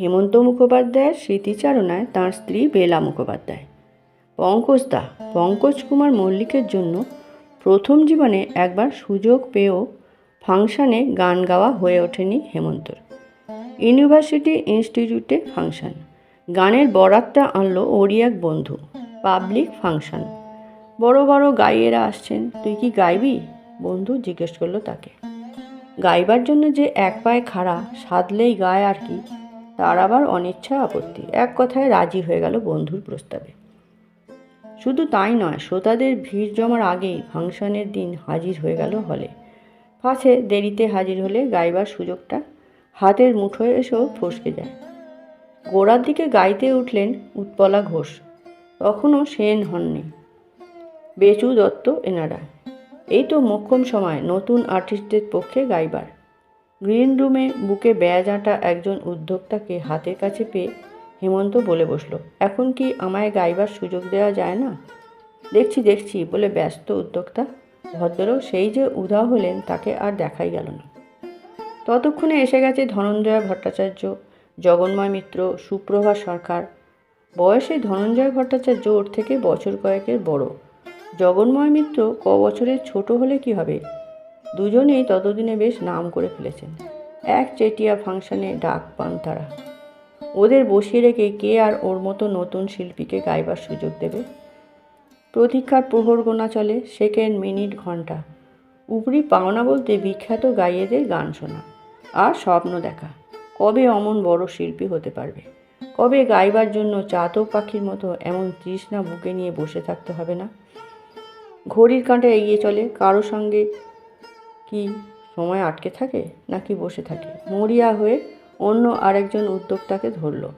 হেমন্ত মুখোপাধ্যায়ের স্মৃতিচারণায় তাঁর স্ত্রী বেলা মুখোপাধ্যায়। পঙ্কজদা, পঙ্কজ কুমার মল্লিকের জন্য প্রথম জীবনে একবার সুযোগ পেয়েও ফাংশানে গান গাওয়া হয়ে ওঠেনি হেমন্তর। ইউনিভার্সিটি ইনস্টিটিউটে ফাংশন। গানের বরাতটা আনলো ওরই এক বন্ধু, পাবলিক ফাংশন। বড় বড় গাইয়েরা আসছেন, তুই কি গাইবি? বন্ধু জিজ্ঞেস করল তাকে। গাইবার জন্য যে এক পায়ে খাড়া, সাধলেই গায় আর কি। তার আবার অনিচ্ছা আপত্তি। এক কথায় রাজি হয়ে গেল বন্ধুর প্রস্তাবে। শুধু তাই নয়, শ্রোতাদের ভিড় জমার আগেই ফাংশনের দিন হাজির হয়ে গেল হলে। পাছে দেরিতে হাজির হলে গাইবার সুযোগটা হাতের মুঠোয় এসেও ফসকে যায়। গোড়ার দিকে গাইতে উঠলেন উৎপলা ঘোষ। তখনও সেন হননি। বেচু দত্ত এনারা। এই তো মোক্ষম সময় নতুন আর্টিস্টদের পক্ষে গাইবার। গ্রিন রুমে বুকে ব্যাজ আঁটা একজন উদ্যোক্তাকে হাতের কাছে পেয়ে হেমন্ত বলে বসল, এখন কি আমায় গাইবার সুযোগ দেওয়া যায় না? দেখছি দেখছি, বলে ব্যস্ত উদ্যোক্তা। ভদ্রলোক সেই যে উধা হলেন, তাকে আর দেখাই গেল না। ততক্ষণে এসে গেছে ধনঞ্জয় ভট্টাচার্য, জগন্ময় মিত্র, সুপ্রভা সরকার। বয়সে ধনঞ্জয় ভট্টাচার্য ওর থেকে বছর কয়েকের বড়। জগন্ময় মিত্র ক বছরের ছোট হলে কি হবে? দুজনেই ততদিনে বেশ নাম করে ফেলেছেন। এক চেটিয়া ফাংশনে ডাক পান তারা। ওদের বসিয়ে রেখে কে আর ওর মতো নতুন শিল্পীকে গাইবার সুযোগ দেবে? প্রতীক্ষার প্রহর গোনা চলে, সেকেন্ড মিনিট ঘণ্টা উপরি পাওনা বলতে বিখ্যাত গাইয়েদের গান শোনা আর স্বপ্ন দেখা। কবে অমন বড় শিল্পী হতে পারবে? কবে গাইবার জন্য চাতক পাখির মতো এমন তৃষ্ণা বুকে নিয়ে বসে থাকতে হবে না? ঘড়ির কাঁটা এগিয়ে চলে, কারও সঙ্গে কি সময় আটকে থাকে নাকি বসে থাকে? মরিয়া হয়ে অন্য আরেকজন উদ্যোক্তাকে ধরল।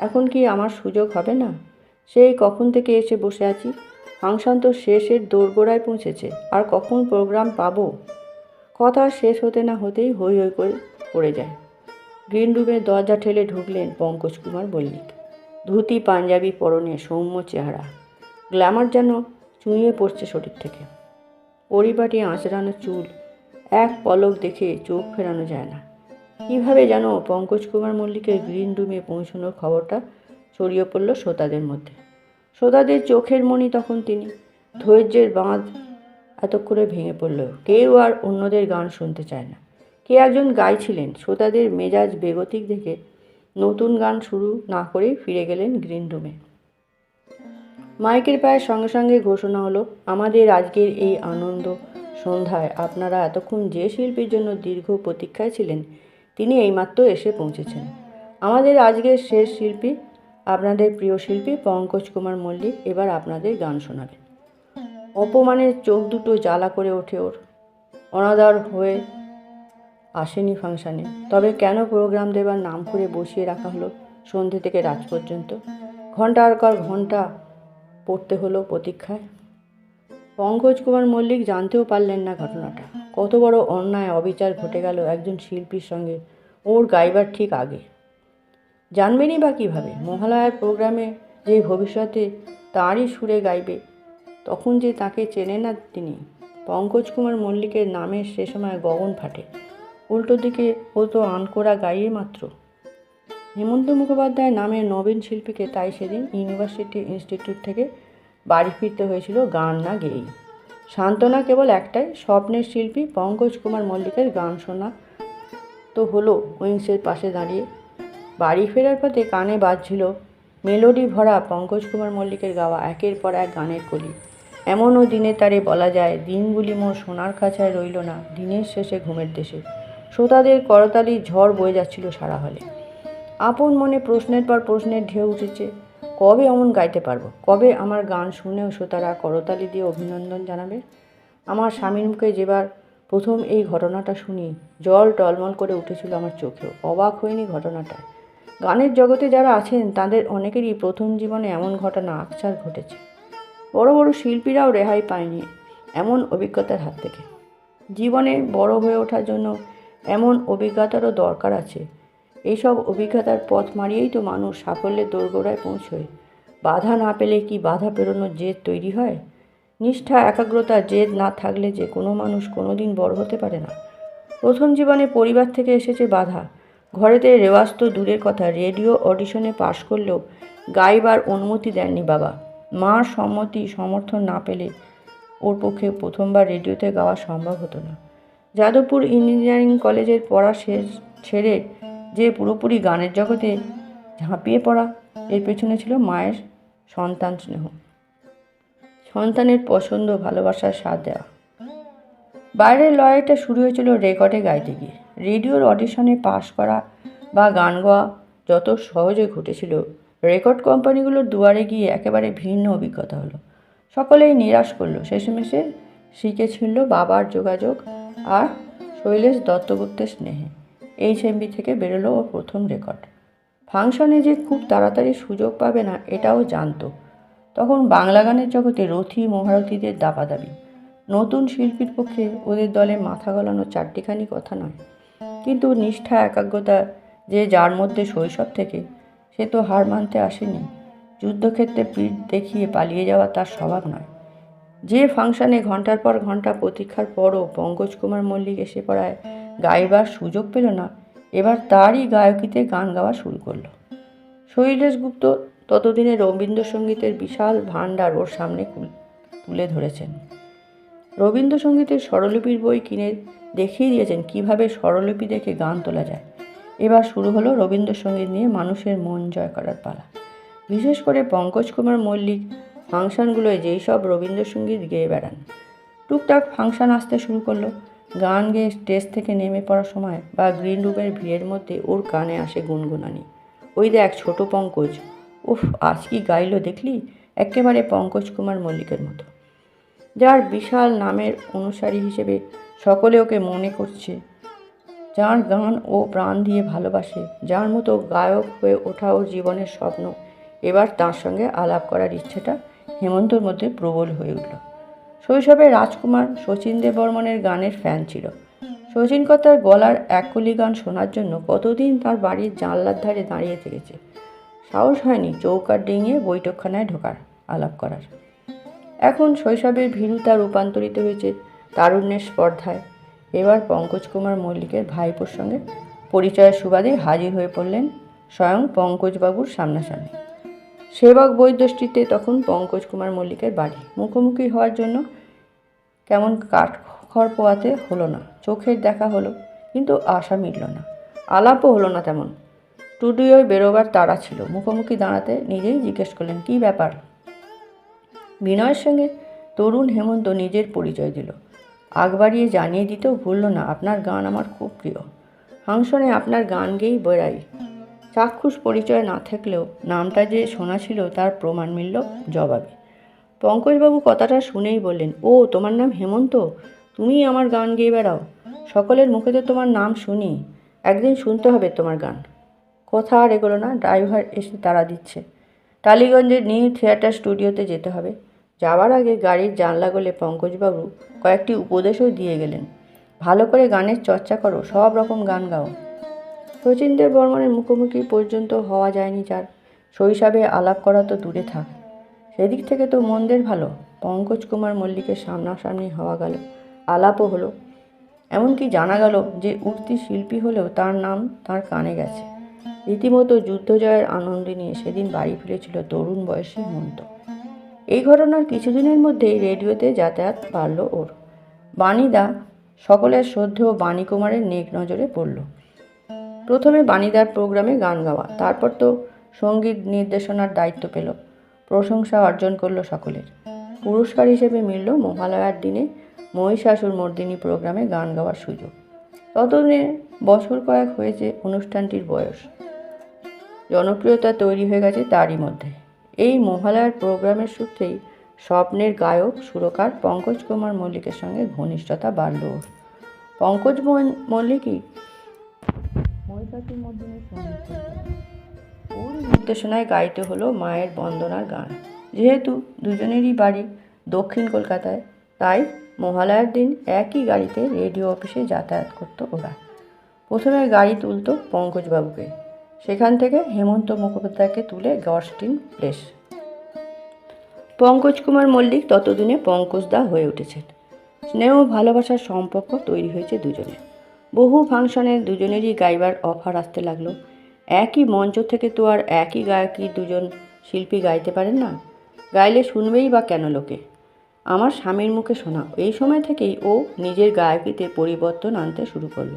এখন কি আমার সুযোগ হবে না? সেই কখন থেকে এসে বসে আছি। ফাংশন তো শেষের দোরগোড়ায় পৌঁছেছে। আর কখন প্রোগ্রাম পাবো? কথা শেষ হতে না হতেই হই হই করে পড়ে যায়। গ্রিন রুমের দরজা ঠেলে ঢুকলেন পঙ্কজ কুমার মল্লিক। ধুতি, পাঞ্জাবি, পরনে সৌম্য চেহারা। গ্ল্যামার যেন চুঁইয়ে পড়ছে শরীর থেকে। পরিপাটি আঁচড়ানো চুল এক পলক দেখে চোখ ফেরানো যায় না। কীভাবে যেন পঙ্কজ কুমার মল্লিকের গ্রিন রুমে পৌঁছানোর খবরটা ছড়িয়ে পড়ল শ্রোতাদের মধ্যে। শ্রোতাদের চোখের মণি তখন তিনি। ধৈর্যের বাঁধ এতক্ষণে ভেঙে পড়ল। কেউ আর অন্যদের গান শুনতে চায় না। কে একজন গাইছিলেন? শ্রোতাদের মেজাজ বেগতিক দেখে নতুন গান শুরু না করেই ফিরে গেলেন গ্রিন রুমে মাইকের পায়ের সঙ্গে সঙ্গে ঘোষণা হলো, আমাদের আজকের এই আনন্দ সন্ধ্যায় আপনারা এতক্ষণ যে শিল্পীর জন্য দীর্ঘ প্রতীক্ষায় ছিলেন, তিনি এইমাত্র এসে পৌঁছেছেন। আমাদের আজকের শেষ শিল্পী, আপনাদের প্রিয় শিল্পী পঙ্কজ কুমার মল্লিক এবার আপনাদের গান শোনাবেন। অপমানের চোখ দুটো জ্বালা করে ওঠে ওর। অনাদার হয়ে আসেনি ফাংশানে। তবে কেন প্রোগ্রাম দেবার নাম করে বসিয়ে রাখা হলো সন্ধে থেকে রাত পর্যন্ত? ঘণ্টার পর ঘণ্টা পড়তে হলো প্রতীক্ষায়। পঙ্কজ কুমার মল্লিক জানতেও পারলেন না ঘটনাটা। কত বড় অন্যায়, অবিচার ঘটে গেল একজন শিল্পীর সঙ্গে। ওর গাইবার ঠিক আগে। জানবেনই বা কীভাবে? মহালয়ার প্রোগ্রামে যে ভবিষ্যতে তাঁরই সুরে গাইবে, তখন যে তাকে চেনে না তিনি। পঙ্কজ কুমার মল্লিকের নামে সে সময় গগন ফাটে। উল্টো দিকে, ও তো আনকোরা গাইয়ে মাত্র। হেমন্ত মুখোপাধ্যায় নামের নবীন শিল্পীকে তাই সেদিন ইউনিভার্সিটি ইনস্টিটিউট থেকে বাড়ি ফিরতে হয়েছিল গান না গেয়েই। সান্ত্বনা কেবল একটাই, স্বপ্নের শিল্পী পঙ্কজ কুমার মল্লিকের গান শোনা তো হলো উইংসের পাশে দাঁড়িয়ে। বাড়ি ফেরার পথে কানে বাজছিল মেলোডি ভরা পঙ্কজ কুমার মল্লিকের গাওয়া একের পর এক গানের কলি। এমনও দিনে তারে বলা যায়, দিনগুলি মোর সোনার খাঁচায় রইল না, দিনের শেষে ঘুমের দেশে। শ্রোতাদের করতালি ঝড় বয়ে যাচ্ছিল সারা হলে। আপন মনে প্রশ্নের পর প্রশ্নের ঢেউ উঠেছে কবে অমন গাইতে পারব? কবে আমার গান শুনেও শ্রোতারা করতালি দিয়ে অভিনন্দন জানাবে? আমার স্বামীর মুখে যেবার প্রথম এই ঘটনাটা শুনি, জল টলমল করে উঠেছিল আমার চোখেও। অবাক হয়নি ঘটনাটা। গানের জগতে যারা আছেন, তাদের অনেকেরই প্রথম জীবনে এমন ঘটনা আকচার ঘটেছে। বড় বড় শিল্পীরাও রেহাই পায়নি এমন অভিজ্ঞতার হাত থেকে। জীবনে বড় হয়ে ওঠার জন্য এমন অভিজ্ঞতারও দরকার আছে। এইসব অভিজ্ঞতার পথ মারিয়েই তো মানুষ সাফল্যের দোরগোড়ায় পৌঁছয়। বাধা না পেলে কি বাধা পেরোনোর জেদ তৈরি হয়? নিষ্ঠা, একাগ্রতা, জেদ না থাকলে যে কোনো মানুষ কোনো দিন বড় হতে পারে না। প্রথম জীবনে পরিবার থেকে এসেছে বাধা। ঘরেতে রেওয়াজ তো দূরের কথা, রেডিও অডিশনে পাশ করলেও গাইবার অনুমতি দেননি বাবা। মার সম্মতি, সমর্থন না পেলে ওর পক্ষে প্রথমবার রেডিওতে গাওয়া সম্ভব হতো না। যাদবপুর ইঞ্জিনিয়ারিং কলেজের পড়া শেষ, ছেড়ে যে পুরোপুরি গানের জগতে ঝাঁপিয়ে পড়া, এর পেছনে ছিল মায়ের সন্তান স্নেহ। সন্তানের পছন্দ ভালোবাসার স্বাদ দেওয়া। বাইরের লড়াইটা শুরু হয়েছিল রেকর্ডে গাইতে গিয়ে। রেডিওর অডিশনে পাশ করা বা গান গাওয়া যত সহজে ঘটেছিল, রেকর্ড কোম্পানিগুলোর দুয়ারে গিয়ে একেবারে ভিন্ন অভিজ্ঞতা হলো। সকলেই নিরাশ করল। শেষমেশে শিখেছিল বাবার যোগাযোগ আর শৈলেশ দত্তগুপ্তের স্নেহে। এইচ এমবি থেকে বেরোলো ওর প্রথম রেকর্ড ফাংশনে যে খুব তাড়াতাড়ি সুযোগ পাবে না, এটাও জানতো। তখন বাংলা গানের জগতে রথী, মহারথীদের দাপাদাবি নতুন শিল্পীর পক্ষে ওদের দলে মাথা গলানো চারটিখানি কথা নয়। কিন্তু নিষ্ঠা, একাগ্রতা, যে যার মধ্যে শৈশব থেকে, সে তো হার মানতে আসেনি। যুদ্ধক্ষেত্রে পিঠ দেখিয়ে পালিয়ে যাওয়া তার স্বভাব নয়। যে ফাংশনে ঘণ্টার পর ঘণ্টা প্রতীক্ষার পরও পঙ্কজ কুমার মল্লিক এসে পড়ায় গাইবার সুযোগ পেল না। এবার তারই গায়কিতে গান গাওয়া শুরু করল। শৈলেশ গুপ্ত ততদিনে রবীন্দ্রসঙ্গীতের বিশাল ভাণ্ডার ওর সামনে তুলে ধরেছেন। রবীন্দ্রসঙ্গীতের স্বরলিপির বই কিনে দেখিয়ে দিয়েছেন কীভাবে স্বরলিপি দেখে গান তোলা যায়। এবার শুরু হলো রবীন্দ্রসঙ্গীত নিয়ে মানুষের মন জয় করার পালা। বিশেষ করে পঙ্কজ কুমার মল্লিক ফাংশনগুলোয় যেই সব রবীন্দ্রসঙ্গীত গেয়ে বেড়ান। টুকটাক ফাংশন আসতে শুরু করল। গান গেয়ে স্টেজ থেকে নেমে পড়ার সময় বা গ্রিন রুমের ভিড়ের মধ্যে ওর কানে আসে গুনগুনানি। ওই দেখ ছোট পঙ্কজ। উফ, আজ কি গাইলো দেখলি? একেবারে পঙ্কজ কুমার মল্লিকের মতো। যার বিশাল নামের অনুসারী হিসেবে সকলে ওকে মনে করছে। যার গান ও প্রাণ দিয়ে ভালোবাসে, যার মতো গায়ক হয়ে ওঠা ওর জীবনের স্বপ্ন, এবার তার সঙ্গে আলাপ করার ইচ্ছেটা হেমন্তর মধ্যে প্রবল হয়ে উঠল। শৈশবে রাজকুমার শচীন দেববর্মনের গানের ফ্যান ছিল। শচীন কথার গলার এককলি গান শোনার জন্য কতদিন তার বাড়ির জানলার ধারে দাঁড়িয়ে থেকেছে। সাহস হয়নি চৌকার ডিঙিয়ে বৈঠকখানায় ঢোকার আলাপ করার। এখন শৈশবের ভীরুতা রূপান্তরিত হয়েছে তারুণ্যের স্পর্ধায়। এবার পঙ্কজ কুমার মল্লিকের ভাইপোর সঙ্গে পরিচয়ের সুবাদে হাজির হয়ে পড়লেন স্বয়ং পঙ্কজবাবুর সামনাসামনি। সেবক বৈদ্যষ্টিতে তখন পঙ্কজ কুমার মল্লিকের বাড়ি। মুখোমুখি হওয়ার জন্য কেমন কাঠ খড় পোয়াতে হলো না। চোখের দেখা হলো, কিন্তু আশা মিটল না। আলাপও হলো না তেমন। স্টুডিওয় বেরোবার তাড়া ছিল। মুখোমুখি দাঁড়াতে নিজেই জিজ্ঞেস করলেন, কী ব্যাপার? বিনয়ের সঙ্গে তরুণ হেমন্ত নিজের পরিচয় দিল। আগ বাড়িয়ে জানিয়ে দিতেও ভুলল না, আপনার গান আমার খুব প্রিয়। ফাংশনে আপনার গান গেয়েই বেড়াই। চাক্ষুষ পরিচয় না থাকলেও নামটা যে শোনা ছিল তার প্রমাণ মিলল জবাবে। পঙ্কজবাবু কথাটা শুনেই বললেন, ও, তোমার নাম হেমন্ত? তুমিই আমার গান গেয়ে বেড়াও। সকলের মুখে তো তোমার নাম শুনি। একদিন শুনতে হবে তোমার গান। কথা আর এগোলো না, ড্রাইভার এসে তাড়া দিচ্ছে। টালিগঞ্জের নিউ থিয়েটার স্টুডিওতে যেতে হবে। যাওয়ার আগে গাড়ির জানলা গলে পঙ্কজবাবু কয়েকটি উপদেশও দিয়ে গেলেন। ভালো করে গানের চর্চা করো, সব রকম গান গাও। শচীন দেব বর্মনের মুখোমুখি পর্যন্ত হওয়া যায়নি যার। শৈশবে আলাপ করা তো দূরে থাক। সেদিক থেকে তো মন্দের ভালো। পঙ্কজ কুমার মল্লিকের সামনাসামনি হওয়া গেল। আলাপও হলো। এমনকি জানা গেল যে উঠতি শিল্পী হলেও তার নাম তার কানে গেছে। রীতিমতো যুদ্ধজয়ের আনন্দ নিয়ে সেদিন বাড়ি ফিরেছিল তরুণ বয়সী হেমন্ত এই ঘটনার কিছুদিনের মধ্যেই রেডিওতে যাতায়াত বাড়ল ওর। বাণীদা সকলের শ্রদ্ধেয় বাণী কুমারের নেক নজরে পড়ল। প্রথমে বাণীদার প্রোগ্রামে গান গাওয়া, তারপর তো সংগীত নির্দেশনার দায়িত্ব পেল। প্রশংসা অর্জন করল সকলের। পুরস্কার হিসেবে মিলল মহালয়ার দিনে মহিষাসুর মর্দিনী প্রোগ্রামে গান গাওয়ার সুযোগ। ততদিনে বছর কয়েক হয়েছে অনুষ্ঠানটির বয়স। জনপ্রিয়তা তৈরি হয়ে গেছে তারই মধ্যে। এই মহালয়ার প্রোগ্রামের সূত্রেই স্বপ্নের গায়ক, সুরকার পঙ্কজ কুমার মল্লিকের সঙ্গে ঘনিষ্ঠতা বাড়ল। পঙ্কজ মল্লিকই মহিষাসুর ওর নির্দেশনায় গাইতে হলো মায়ের বন্দনার গান। যেহেতু দুজনেরই বাড়ি দক্ষিণ কলকাতায়, তাই মহালয়ার দিন একই গাড়িতে রেডিও অফিসে যাতায়াত করতো ওরা। প্রথমে গাড়ি তুলতো পঙ্কজবাবুকে। সেখান থেকে হেমন্ত মুখোপাধ্যায়কে তুলে গস্টিন প্লেস। পঙ্কজ কুমার মল্লিক ততদিনে পঙ্কজদা হয়ে উঠেছেন। স্নেহ ভালোবাসার সম্পর্ক তৈরি হয়েছে দুজনে বহু ফাংশনে দুজনেরই গাইবার অফার আসতে লাগল। একই মঞ্চ থেকে তো আর একই গায়কই দুজন শিল্পী গাইতে পারেন না? গাইলে শুনবেই বা কেন লোকে? আমার স্বামীর মুখে শোনা, এই সময় থেকেই ও নিজের গায়কিতে পরিবর্তন আনতে শুরু করল।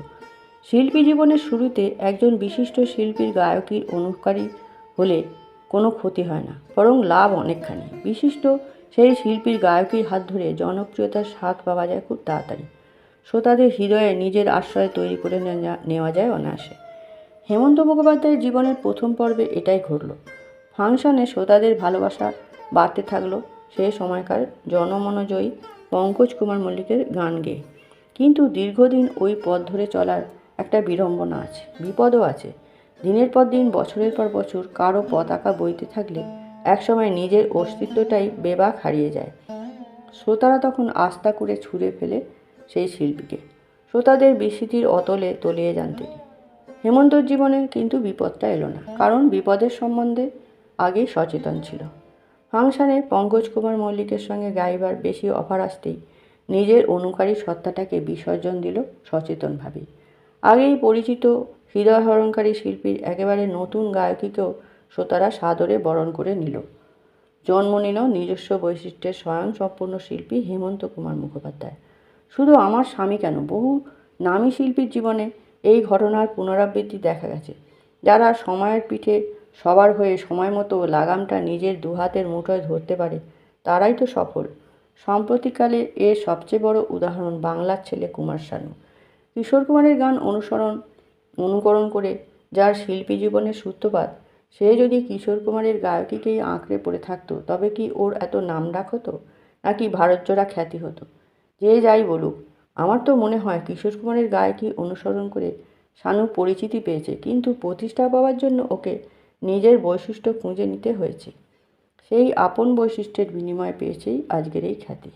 শিল্পী জীবনের শুরুতে একজন বিশিষ্ট শিল্পীর গায়কির অনুকারী হলে কোনো ক্ষতি হয় না, বরং লাভ অনেকখানি। বিশিষ্ট সেই শিল্পীর গায়কির হাত ধরে জনপ্রিয়তার স্বাদ পাওয়া যায় খুব তাড়াতাড়ি। শ্রোতাদের হৃদয়ে নিজের আশ্রয় তৈরি করে নেওয়া- যায় অনায়াসে। হেমন্ত মুখোপাধ্যায়ের জীবনের প্রথম পর্বে এটাই ঘটল। ফাংশনে শ্রোতাদের ভালোবাসা বাড়তে থাকল সে সময়কার জনমনোজয়ী পঙ্কজ কুমার মল্লিকের গান গেয়ে। কিন্তু দীর্ঘদিন ওই পথ ধরে চলার একটা বিড়ম্বনা আছে, বিপদও আছে। দিনের পর দিন, বছরের পর বছর কারও পতাকা বইতে থাকলে একসময় নিজের অস্তিত্বটাই বেবাক হারিয়ে যায়। শ্রোতারা তখন আস্থা করে ছুঁড়ে ফেলে সেই শিল্পীকে। শ্রোতাদের বিস্মৃতির অতলে তলিয়ে যান তিনি। হেমন্তর জীবনে কিন্তু বিপদটা এলো না, কারণ বিপদের সম্বন্ধে আগেই সচেতন ছিল। ফাংশনে পঙ্কজ কুমার মল্লিকের সঙ্গে গাইবার বেশি অফার আসতেই নিজের অনুকারী সত্তাটাকে বিসর্জন দিল সচেতনভাবেই। আগেই পরিচিত হৃদয়হরণকারী শিল্পীর একেবারে নতুন গায়কীকেও শ্রোতারা সাদরে বরণ করে নিল। জন্ম নিল নিজস্ব বৈশিষ্ট্যের স্বয়ংসম্পূর্ণ শিল্পী হেমন্ত কুমার মুখোপাধ্যায়। শুধু আমার স্বামী কেন? বহু নামী শিল্পীর জীবনে এই ঘটনার পুনরাবৃত্তি দেখা গেছে। যারা সময়ের পিঠে সবার হয়ে সময় মতো লাগামটা নিজের দুহাতের মুঠোয় ধরতে পারে, তারাই তো সফল। সাম্প্রতিককালে এর সবচেয়ে বড় উদাহরণ বাংলার ছেলে কুমার শানু। কিশোর কুমারের গান অনুসরণ, অনুকরণ করে যার শিল্পী জীবনের সূত্রপাত, সে যদি কিশোর কুমারের গায়কিকেই আঁকড়ে পড়ে থাকতো, তবে কি ওর এত নাম ডাক হতো? নাকি ভারতজোড়া খ্যাতি হতো? যে যাই বলুক, আমার তো মনে হয় কিশোর কুমারের গায়কি অনুসরণ করে শানু পরিচিতি পেয়েছে, কিন্তু প্রতিষ্ঠা পাওয়ার জন্য ওকে নিজের বৈশিষ্ট্য খুঁজে নিতে হয়েছে। সেই আপন বৈশিষ্ট্যের বিনিময় পেয়েছেই আজকের এই খ্যাতি।